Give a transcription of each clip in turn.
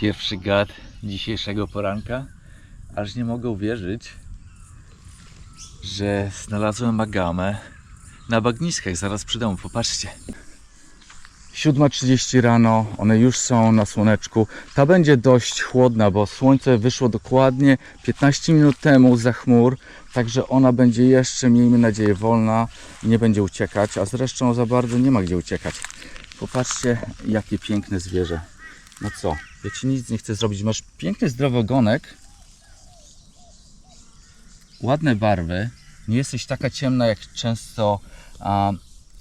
Pierwszy gad dzisiejszego poranka. Aż nie mogę uwierzyć, że znalazłem agamę na bagniskach zaraz przy domu. Popatrzcie. 7.30 rano, one już są na słoneczku. Ta będzie dość chłodna, bo słońce wyszło dokładnie 15 minut temu za chmur, także ona będzie jeszcze, miejmy nadzieję, wolna i nie będzie uciekać, a zresztą za bardzo nie ma gdzie uciekać. Popatrzcie, jakie piękne zwierzę. No co, ja ci nic nie chcę zrobić. Masz piękny, zdrowy ogonek, ładne barwy, nie jesteś taka ciemna, jak często a,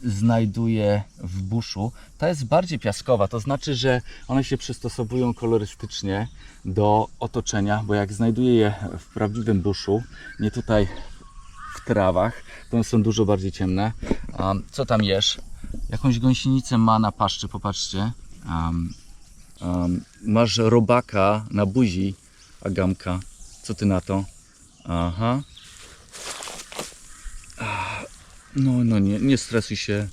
znajduję w buszu. Ta jest bardziej piaskowa, to znaczy, że one się przystosowują kolorystycznie do otoczenia, bo jak znajduję je w prawdziwym buszu, nie tutaj w trawach, to one są dużo bardziej ciemne. Co tam jesz? Jakąś gąsienicę ma na paszczy, popatrzcie. Um, masz robaka na buzi, Agamka. Co ty na to? Aha. Ah, No, no nie, nie stresuj się.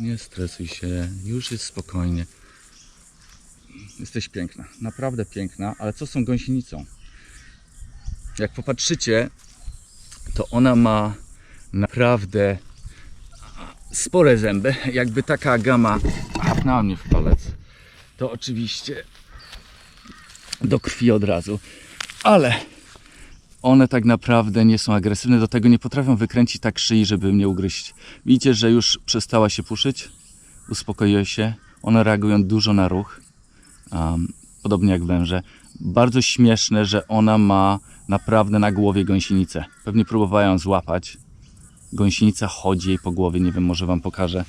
Nie stresuj się. Już jest spokojnie. Jesteś piękna. Naprawdę piękna, ale co z tą gąsienicą? Jak popatrzycie, to ona ma naprawdę spore zęby. Jakby taka gama hapnęła mnie w palec, to oczywiście do krwi od razu. Ale one tak naprawdę nie są agresywne, do tego nie potrafią wykręcić tak szyi, żeby mnie ugryźć. Widzicie, że już przestała się puszyć, uspokoiła się. One reagują dużo na ruch, um, podobnie jak węże. Bardzo śmieszne, że ona ma naprawdę na głowie gąsienicę. Pewnie próbowała ją złapać. Gąsienica chodzi jej po głowie, nie wiem, może wam pokażę.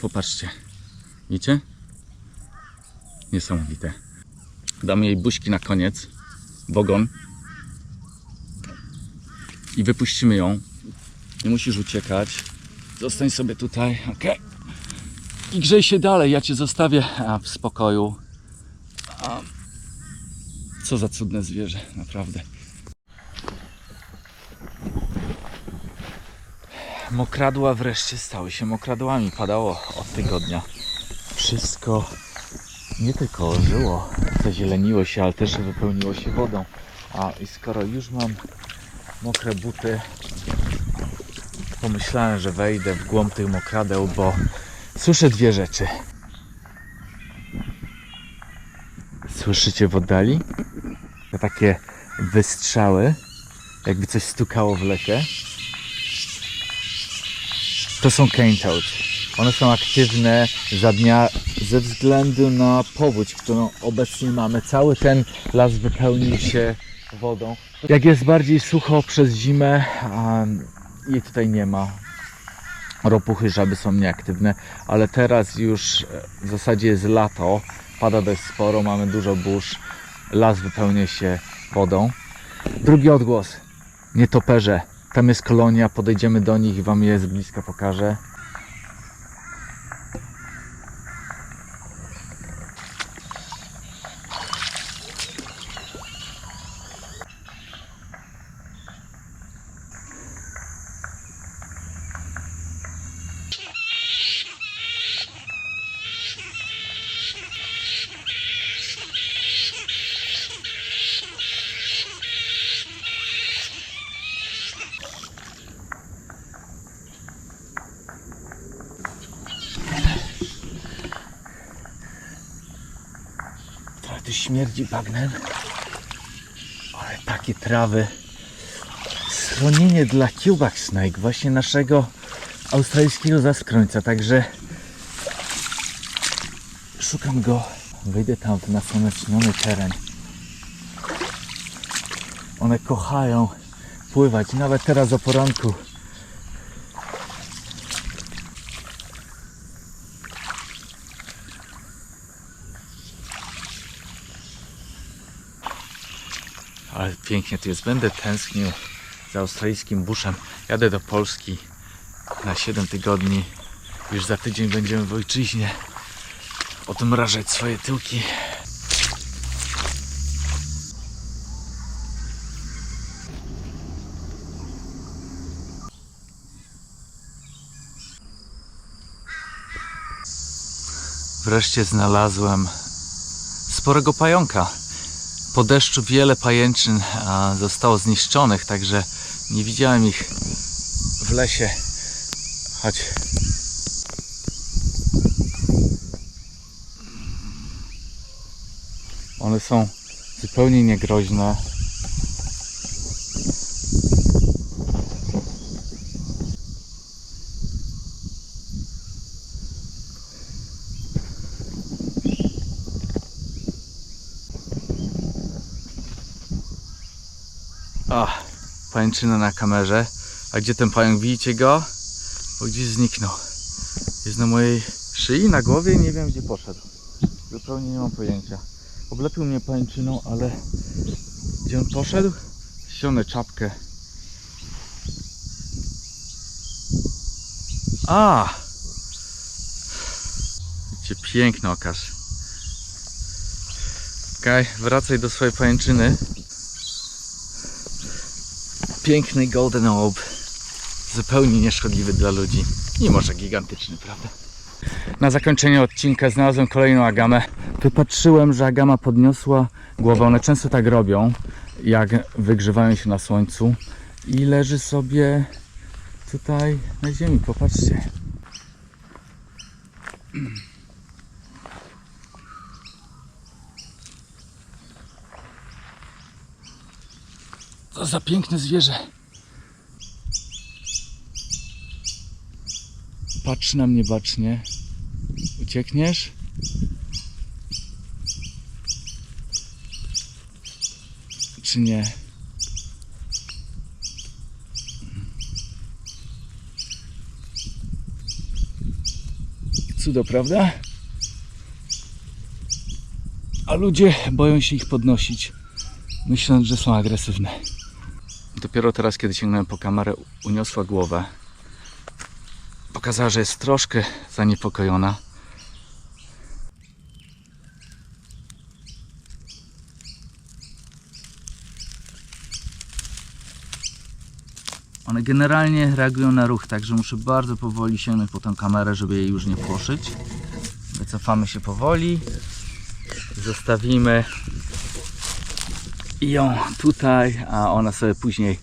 Popatrzcie. Widzicie? Niesamowite. Damy jej buźki na koniec w ogon i wypuścimy ją. Nie musisz uciekać. Zostań sobie tutaj, ok? I grzej się dalej, ja cię zostawię w spokoju. Co za cudne zwierzę, naprawdę. Mokradła wreszcie stały się mokradłami. Padało od tygodnia. Wszystko nie tylko ożyło, zazieleniło się, ale też wypełniło się wodą. A i skoro już mam mokre buty, pomyślałem, że wejdę w głąb tych mokradeł, bo słyszę dwie rzeczy. Słyszycie w oddali? Te takie wystrzały, jakby coś stukało w lesie. To są cane toads. One są aktywne za dnia ze względu na powódź, którą obecnie mamy. Cały ten las wypełnił się wodą. Jak jest bardziej sucho przez zimę, jej tutaj nie ma. Ropuchy, żaby są nieaktywne, ale teraz już e, w zasadzie jest lato, pada dość sporo, mamy dużo burz, las wypełnia się wodą. Drugi odgłos, nietoperze. Tam jest kolonia, podejdziemy do nich i Wam je z bliska pokażę. Tu śmierdzi bagnem. Ale takie trawy. Schronienie dla Cubac Snake, właśnie naszego australijskiego zaskrońca, także szukam go. Wyjdę tam w nasłoneczniony teren. One kochają pływać, nawet teraz o poranku. Ale pięknie tu jest. Będę tęsknił za australijskim buszem. Jadę do Polski na 7 tygodni. Już za tydzień będziemy w ojczyźnie odmrażać swoje tyłki. Wreszcie znalazłem sporego pająka. Po deszczu wiele pajęczyn zostało zniszczonych, także nie widziałem ich w lesie. Chodź. One są zupełnie niegroźne. O, pajęczyna na kamerze. A gdzie ten pająk? Widzicie go? Bo gdzieś zniknął. Jest na mojej szyi, na głowie i nie wiem gdzie poszedł. Zupełnie nie mam pojęcia. Oblepił mnie pajęczyną, ale gdzie on poszedł? Ściągnę czapkę. A! Widzicie, piękny okaż. Okej, wracaj do swojej pajęczyny. Piękny Golden Orb. Zupełnie nieszkodliwy dla ludzi. Mimo, że gigantyczny, prawda? Na zakończenie odcinka znalazłem kolejną agamę. Wypatrzyłem, że agama podniosła głowę. One często tak robią, jak wygrzewają się na słońcu. I leży sobie tutaj na ziemi. Popatrzcie. Co za piękne zwierzę. Patrz na mnie bacznie. Uciekniesz? Czy nie? Cudo, prawda? A ludzie boją się ich podnosić, myśląc, że są agresywne. Dopiero teraz, kiedy sięgnąłem po kamerę, uniosła głowę. Pokazała, że jest troszkę zaniepokojona. One generalnie reagują na ruch, także muszę bardzo powoli sięgnąć po tę kamerę, żeby jej już nie płoszyć. Wycofamy się powoli. Zostawimy ją tutaj, a ona sobie później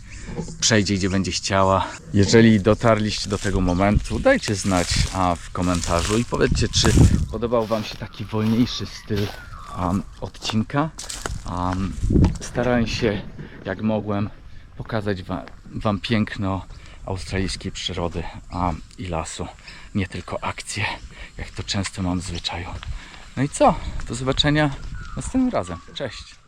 przejdzie, gdzie będzie chciała. Jeżeli dotarliście do tego momentu, dajcie znać a, w komentarzu i powiedzcie, czy podobał Wam się taki wolniejszy styl um, odcinka. Um, starałem się, jak mogłem, pokazać Wam, wam piękno australijskiej przyrody um, i lasu. Nie tylko akcje, jak to często mam w zwyczaju. No i co? Do zobaczenia następnym razem. Cześć!